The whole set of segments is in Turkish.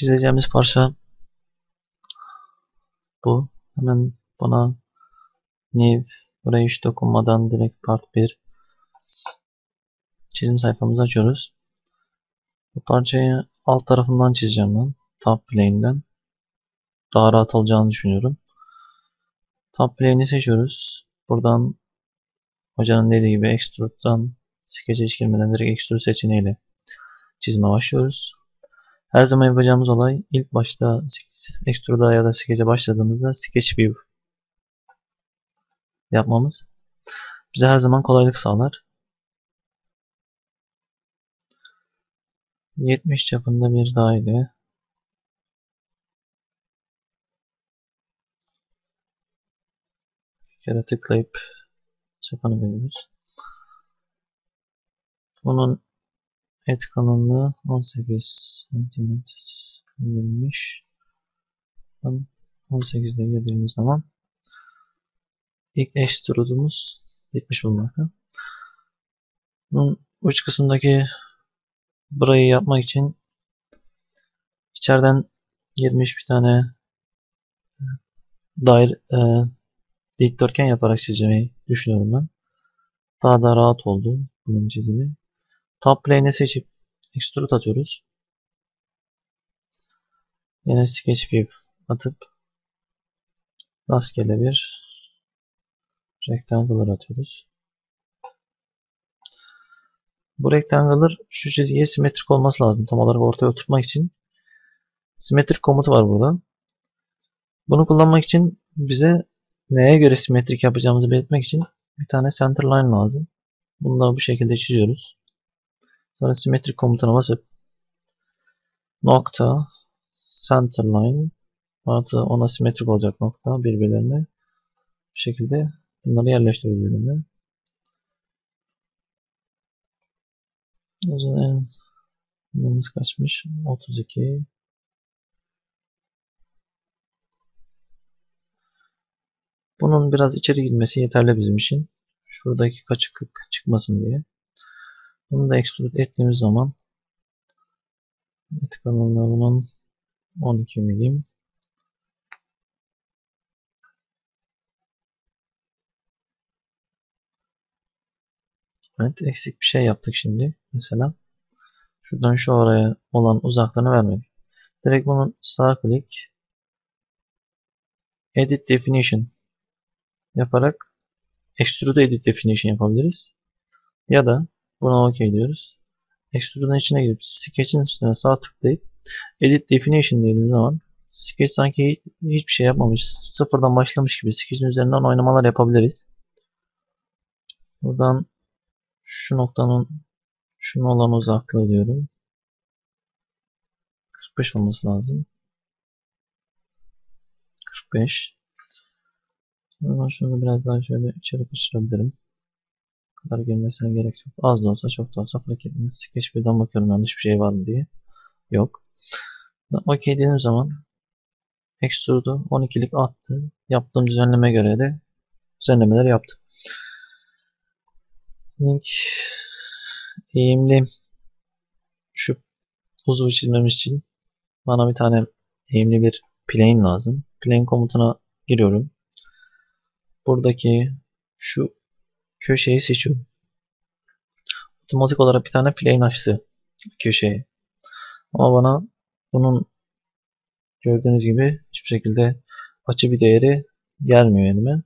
çizeceğimiz parça bu. Hemen buna new buraya hiç dokunmadan direkt part 1 çizim sayfamızı açıyoruz. Bu parçayı alt tarafından çizeceğim ben. Top plane'den. Daha rahat olacağını düşünüyorum. Top plane'i seçiyoruz. Buradan hocanın dediği gibi extrude'dan sketch'e hiç girmeden direkt extrude seçeneğiyle çizime başlıyoruz. Her zaman yapacağımız olay ilk başta extrude'a ya da sketch'e başladığımızda sketch view yapmamız bize her zaman kolaylık sağlar. 70 çapında bir daire bir kere tıklayıp çapını veriyoruz. Bunun et kalınlığı 18 cm verilmiş. 18'de girdiğimiz zaman ilk extrude'umuz bitmiş bulmakta. Bunun uç kısımdaki burayı yapmak için içeriden girmiş bir tane dair e, dikdörtgen yaparak çizmeyi düşünüyorum ben. Daha da rahat oldu bunun çizimi. Top plane'i seçip extrude atıyoruz. Yine sketch view atıp rastgele bir rectangular atıyoruz. Bu rectangular şu çizgiye simetrik olması lazım. Tam olarak ortaya oturtmak için simetrik komutu var burada. Bunu kullanmak için bize neye göre simetrik yapacağımızı belirtmek için bir tane center line lazım. Bunu da bu şekilde çiziyoruz. Sonra simetrik komutuna basıp nokta center line artı ona simetrik olacak nokta birbirlerine bu şekilde bunları yerleştiriyoruz birbirine. O zaman kaçmış? 32 Bunun biraz içeri girmesi yeterli bizim için. Şuradaki kaçıklık çıkmasın diye. Bunu da extrude ettiğimiz zaman et kalınlığı bunun 12 milim. Evet eksik bir şey yaptık şimdi. Mesela şuradan şu oraya olan uzaklığını vermedik. Direkt bunun sağ klik Edit Definition yaparak Extrude Edit Definition yapabiliriz. Ya da buna OK diyoruz. Extrude'un içine girip Sketch'in üstüne sağ tıklayıp Edit Definition dediğiniz zaman Sketch sanki hiçbir şey yapmamış, sıfırdan başlamış gibi Sketch'in üzerinden oynamalar yapabiliriz. Buradan şu noktanın şunun olan uzaklığı diyorum. 45 olması lazım. 45. Ama şunu biraz daha şöyle içeri kaçırabilirim. Kadar girmesine gerek yok. Az da olsa çok da olsa fark etmez. Sketch birden bakıyorum yanlış bir şey var mı diye. Yok. OK dediğim zaman Extrude'u 12'lik attı. Yaptığım düzenleme göre de düzenlemeler yaptım. Link eğimli şu uzvu çizmemiz için bana bir tane eğimli bir plane lazım. Plane komutuna giriyorum. Buradaki şu köşeyi seçiyorum. Otomatik olarak bir tane plane açtı köşeye. Ama bana bunun gördüğünüz gibi hiçbir şekilde açı bir değeri gelmiyor elime.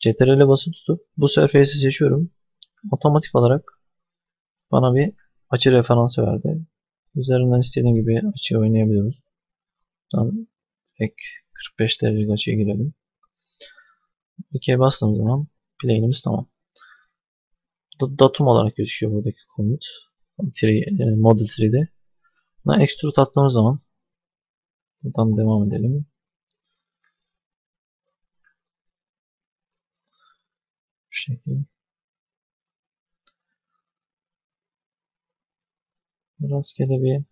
CTRL'e basıp tutup bu surface'i seçiyorum. Otomatik olarak bana bir açı referansı verdi. Üzerinden istediğim gibi açıyı oynayabiliyoruz. Buradan ek 45 derecelik açıya girelim. OK'ye bastığım zaman plane'imiz tamam. Datum olarak gözüküyor buradaki komut. E, Model 3'de. Buna extrude attığımız zaman buradan devam edelim. Bu şekilde. Rastgele bir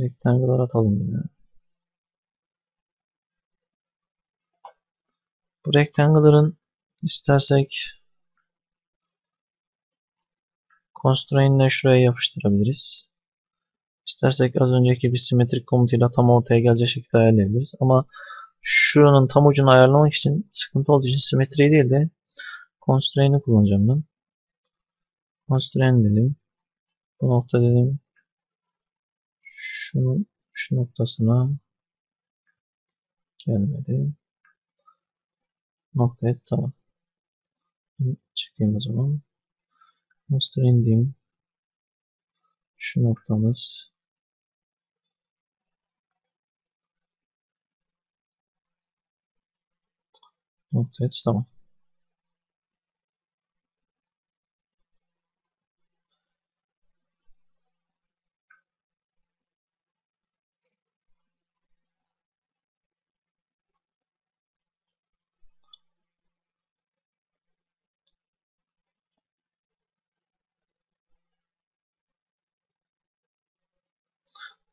rectangular atalım yine. Bu rectangle'ların istersek constraint'le şuraya yapıştırabiliriz. İstersek az önceki bir simetrik komutuyla tam ortaya gelecek şekilde ayarlayabiliriz. Ama şuranın tam ucunu ayarlamak için sıkıntı olduğu için simetriyi değil de constraint'i kullanacağım ben. Constraint dedim. Bu nokta dedim. Şunun şu noktasına gelmedi. Nokta et tamam. Çıkayım o zaman. Constraint diyeyim. Şu noktamız nokta et tamam.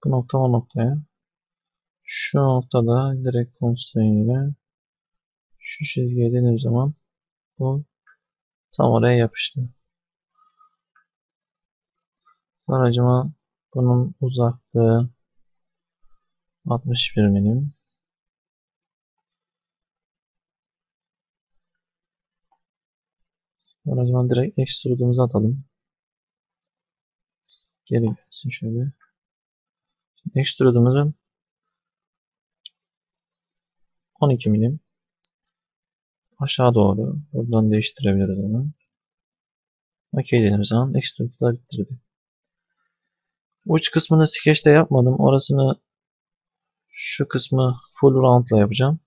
Bu nokta o noktaya. Şu noktada direkt constraint ile şu çizgiye denir zaman bu tam oraya yapıştı. Aracıma bunun uzaklığı 61 milim. Aracıma direkt extrude'umuzu atalım. Geri gelsin şöyle. Extrude'umuzun 12 milim aşağı doğru. Buradan değiştirebiliriz onu. OK dediğimiz zaman extrude'lar bitirdi. Uç kısmını skeçte yapmadım. Orasını şu kısmı full round ile yapacağım.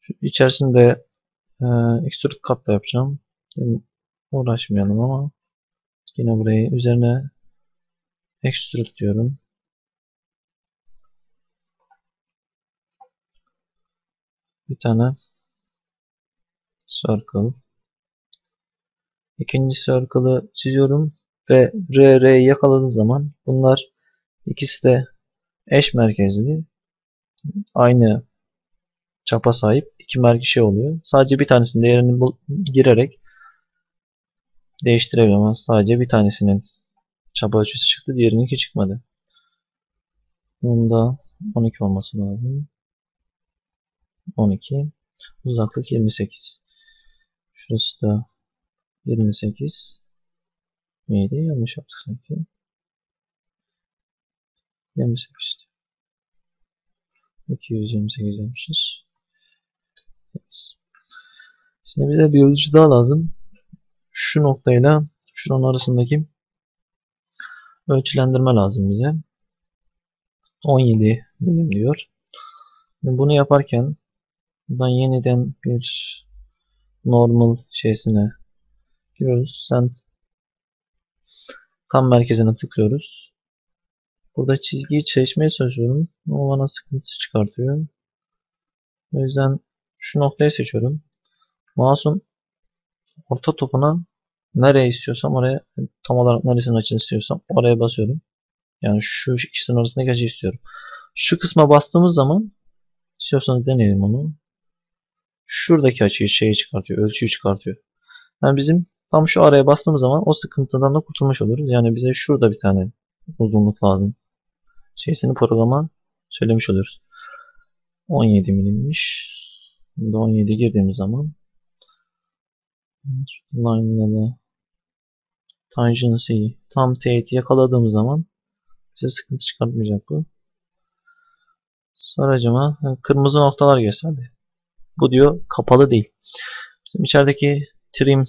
Şu içerisinde e, extrude cut yapacağım. Uğraşmayalım ama yine burayı üzerine extrude diyorum. Bir tane circle. İkinci circle'ı çiziyorum ve R, R'yi yakaladığı zaman bunlar ikisi de eş merkezli. Aynı çapa sahip iki merkez şey oluyor. Sadece bir tanesinin değerini girerek değiştirebiliyorum. Sadece bir tanesinin çapa ölçüsü çıktı. Diğerinin iki çıkmadı. Bunda 12 olması lazım. 12. Uzaklık 28. Şurası da 28. Neydi? Yanlış yaptık sanki. 28. 228 yapmışız. Şimdi bize bir ölçü daha lazım. Şu noktayla şuranın arasındaki ölçülendirme lazım bize. 17 milim diyor. Bunu yaparken buradan yeniden bir normal şeysine giriyoruz. Sen tam merkezine tıklıyoruz. Burada çizgiyi çeşmeye çalışıyorum. O bana sıkıntı çıkartıyor. O yüzden şu noktayı seçiyorum. Mouse'un orta topuna nereye istiyorsam oraya tam olarak neresinin açını istiyorsam oraya basıyorum. Yani şu ikisinin arasındaki açı istiyorum. Şu kısma bastığımız zaman istiyorsanız deneyelim onu. Şuradaki açıyı şeyi çıkartıyor. Ölçüyü çıkartıyor. Yani bizim tam şu araya bastığımız zaman o sıkıntıdan da kurtulmuş oluruz. Yani bize şurada bir tane uzunluk lazım. Şeysini programa söylemiş oluyoruz. 17 milimmiş. Burada 17 girdiğimiz zaman line'la da tam teğeti yakaladığımız zaman bize sıkıntı çıkartmayacak bu. Saracıma kırmızı noktalar gösterdi. Bu diyor kapalı değil. Bizim içerideki trim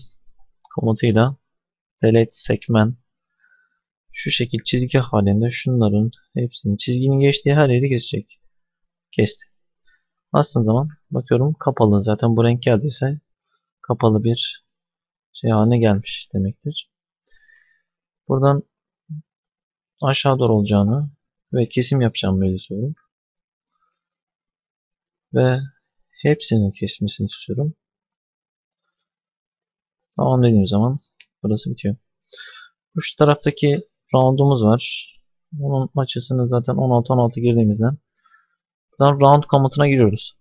komutuyla delete segment şu şekil çizgi halinde şunların hepsini çizginin geçtiği her yeri kesecek. Kesti. Bastığın zaman bakıyorum kapalı. Zaten bu renk geldiyse kapalı bir şey haline gelmiş demektir. Buradan aşağı doğru olacağını ve kesim yapacağımı belirtiyorum. Ve hepsini kesmesini istiyorum. Tamam dediğim zaman burası bitiyor. Bu şu taraftaki round'umuz var. Onun açısını zaten 16-16 girdiğimizden buradan round komutuna giriyoruz.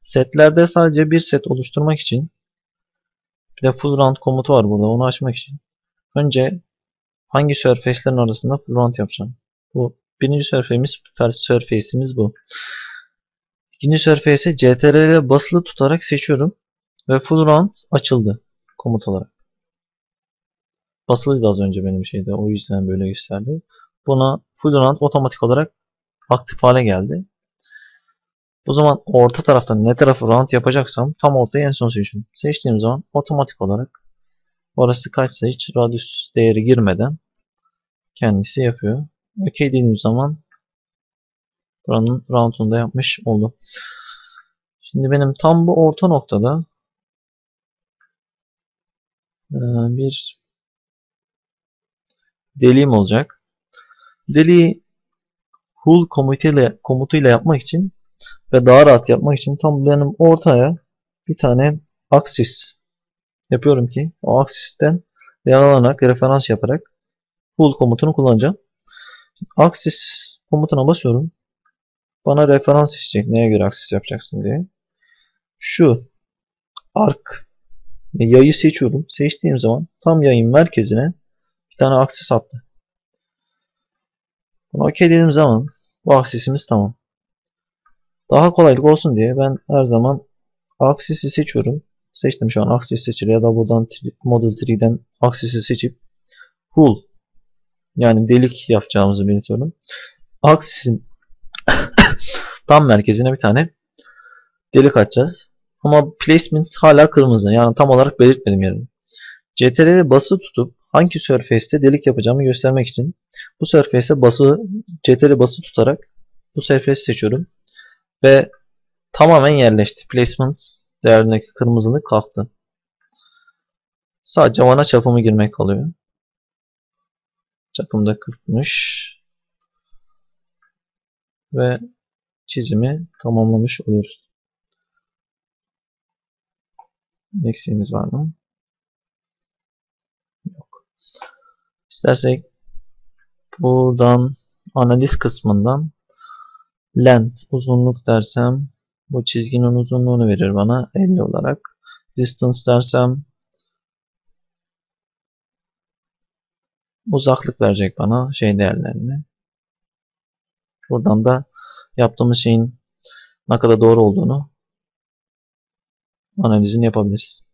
Setlerde sadece bir set oluşturmak için bir de full round komutu var burada. Onu açmak için önce hangi surface'lerin arasında full round yapacağım. Bu birinci surface'imiz, surface'imiz bu. İkinci surface'e CTRL ile basılı tutarak seçiyorum. Ve full round açıldı komut olarak. Basılıydı az önce benim şeyde. O yüzden böyle gösterdi. Buna full round otomatik olarak aktif hale geldi. Bu zaman orta taraftan ne tarafı round yapacaksam tam ortayı en son seçiyorum. Seçtiğim zaman otomatik olarak orası kaçsa hiç radius değeri girmeden kendisi yapıyor. OK dediğim zaman buranın round'unu yapmış oldum. Şimdi benim tam bu orta noktada bir deliğim olacak. Deliği hull komutuyla, komutuyla yapmak için ve daha rahat yapmak için tam benim ortaya bir tane aksis yapıyorum ki o aksisten yararlanarak referans yaparak hull komutunu kullanacağım. Aksis komutuna basıyorum. Bana referans isteyecek. Neye göre aksis yapacaksın diye. Şu ark yayı seçiyorum. Seçtiğim zaman tam yayın merkezine bir tane aksis attı. Bunu OK dediğim zaman bu aksisimiz tamam. Daha kolaylık olsun diye ben her zaman aksisi seçiyorum. Seçtim şu an aksis seçili ya da buradan Model 3'den aksisi seçip hull yani delik yapacağımızı belirtiyorum. Aksisin tam merkezine bir tane delik açacağız. Ama placement hala kırmızı. Yani tam olarak belirtmedim yerini. CTRL'e bası tutup hangi surface'te delik yapacağımı göstermek için bu surface'e bası CTRL bası tutarak bu surface seçiyorum. Ve tamamen yerleşti. Placement değerindeki kırmızılık kalktı. Sadece vana çapımı girmek kalıyor. Çapım da 40'mış. Ve çizimi tamamlamış oluyoruz. Eksiğimiz var mı? Yok. İstersek buradan analiz kısmından length uzunluk dersem bu çizginin uzunluğunu verir bana 50 olarak. Distance dersem uzaklık verecek bana şey değerlerini. Buradan da yaptığımız şeyin ne kadar doğru olduğunu analizini yapabiliriz.